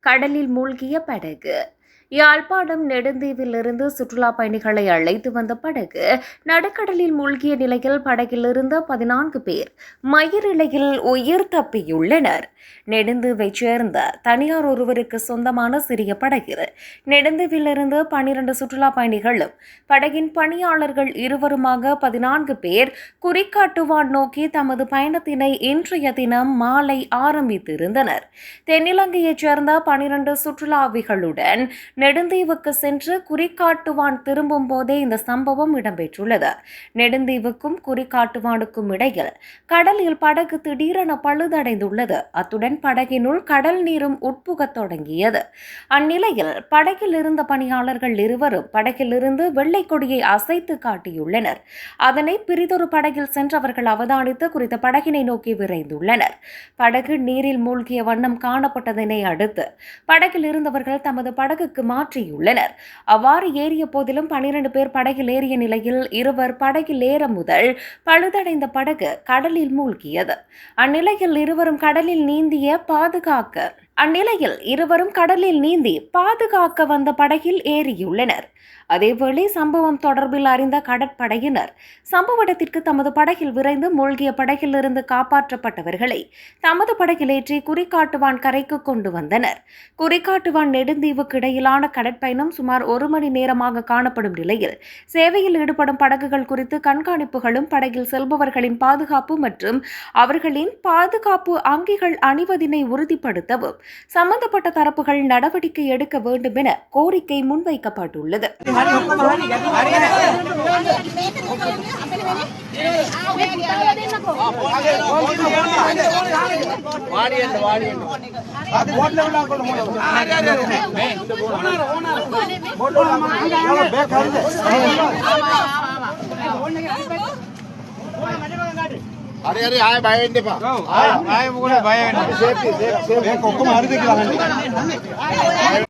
கடலில் மூழ்கிய படகு யாழ்ப்பாணம் நெடுந்தீவிலிருந்து சுற்றுலா பயணிகளை அழைத்து வந்த படகு நடுக்கடலில் மூழ்கிய நிலையில் படகில் இருந்த பதினான்கு பேர் மயிரிழையில் உயிர் தப்பியுள்ளனர். நெடுந்தீவை சேர்ந்த தனியார் ஒருவருக்கு சொந்தமான சிறிய படகில் நெடுந்தீவிலிருந்து பனிரண்டு சுற்றுலா பயணிகளும் படகின் பணியாளர்கள் இருவருமாக பதினான்கு பேர் குறிக்காட்டுவான் நோக்கி தமது பயணத்தினை இன்றைய தினம் மாலை ஆரம்பித்திருந்தனர். தென்னிலங்கையைச் சேர்ந்த பனிரண்டு சுற்றுலாவிகளுடன் நெடுந்தீவுக்கு சென்று குறிக்காட்டுவான் திரும்பும் போதே இந்த சம்பவம் இடம்பெற்றுள்ளது. நெடுந்தீவுக்கும் குறிக்காட்டுவானுக்கும் இடையில் கடலில் படகு திடீரென பழுதடைந்துள்ளது. அத்துடன் படகினுள் கடல் நீரும் உட்புகத் தொடங்கியது. அந்நிலையில் படகில் இருந்த பணியாளர்கள் இருவரும் படகிலிருந்து வெள்ளை கொடியை அசைத்து காட்டியுள்ளனர். அதனை பிரிதொரு படகில் சென்றவர்கள் அவதானித்து குறித்த படகினை நோக்கி விரைந்துள்ளனர். படகு நீரில் மூழ்கிய வண்ணம் காணப்பட்டதனை அடுத்து படகில் இருந்தவர்கள் தமது படகுக்கு மாற்றியுள்ளனர். அவ்வாறு ஏறிய போதிலும் பனிரெண்டு பேர் படகில் ஏறிய நிலையில் இருவர் படகில் ஏற முதல் பழுதடைந்த படகு கடலில் மூழ்கியது. அந்நிலையில் இருவரும் கடலில் நீந்திய பாதுகாக்க அந்நிலையில் இருவரும் கடலில் நீந்தி பாதுகாக்க வந்த படகில் ஏறியுள்ளனர். அதேவேளை சம்பவம் தொடர்பில் அறிந்த கடற்படையினர் சம்பவ இடத்திற்கு தமது படகில் விரைந்து மூழ்கிய படகிலிருந்து காப்பாற்றப்பட்டவர்களை தமது படகில் ஏற்றி குறிக்காட்டுவான் கரைக்கு கொண்டு வந்தனர். குறிக்காட்டுவான் நெடுந்தீவுக்கு இடையிலான கடற்பயணம் சுமார் ஒரு மணி நேரமாக காணப்படும் நிலையில் சேவையில் ஈடுபடும் படகுகள் குறித்து கண்காணிப்புகளும் படகில் செல்பவர்களின் பாதுகாப்பு மற்றும் அவர்களின் பாதுகாப்பு அங்கிகள் அணிவதினை உறுதிப்படுத்தவும் சம்பந்தப்பட்ட தரப்புகள் நடவடிக்கை எடுக்க வேண்டும் என கோரிக்கை முன்வைக்கப்பட்டுள்ளது. అరే అరే ఆయన భయండి ఆయన భయండి సేఫ్టీ సేఫ్ సేఫ్ ఒక్క మారి దగ్గర